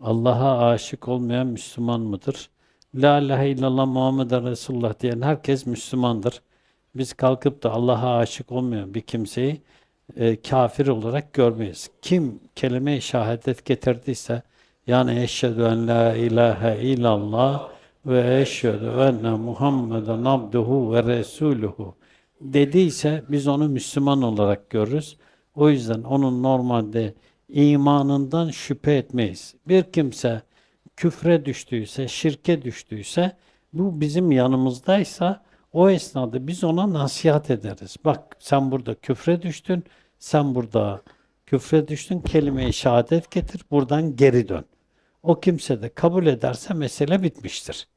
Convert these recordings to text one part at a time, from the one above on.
Allah'a aşık olmayan Müslüman mıdır? La ilahe illallah Muhammeden Resulullah diyen herkes Müslümandır. Biz kalkıp da Allah'a aşık olmayan bir kimseyi e, kafir olarak görmeyiz. Kim kelime-i şehadet getirdiyse yani eşhedü en la ilahe illallah ve eşhedü enne Muhammeden abduhu ve resuluhu dediyse biz onu Müslüman olarak görürüz. O yüzden onun normalde imanından şüphe etmeyiz. Bir kimse küfre düştüyse, şirke düştüyse bu bizim yanımızdaysa o esnada biz ona nasihat ederiz. Bak sen burada küfre düştün, sen burada küfre düştün, kelime-i şehadet getir, buradan geri dön. O kimse de kabul ederse mesele bitmiştir.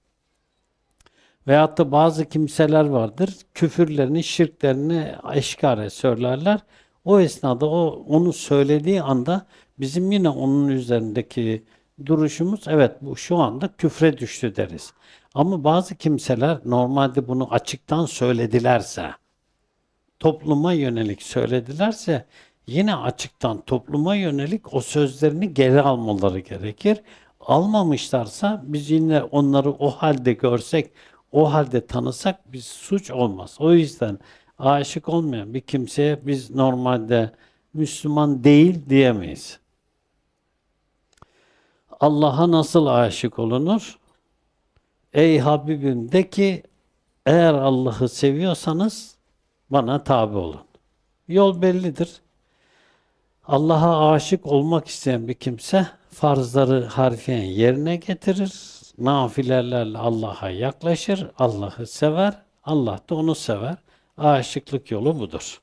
Veyahut da bazı kimseler vardır, küfürlerini, şirklerini eşkare söylerler. O esnada o onu söylediği anda bizim yine onun üzerindeki duruşumuz evet bu şu anda küfre düştü deriz. Ama bazı kimseler normalde bunu açıktan söyledilerse, topluma yönelik söyledilerse yine açıktan topluma yönelik o sözlerini geri almaları gerekir. Almamışlarsa biz yine onları o halde görsek, o halde tanısak biz suç olmaz. O yüzden aşık olmayan bir kimseye biz normalde Müslüman değil diyemeyiz. Allah'a nasıl aşık olunur? Ey Habibim de ki eğer Allah'ı seviyorsanız bana tabi olun. Yol bellidir. Allah'a aşık olmak isteyen bir kimse farzları harfiyen yerine getirir. Nafilelerle Allah'a yaklaşır. Allah'ı sever. Allah da onu sever. Aşıklık yolu budur.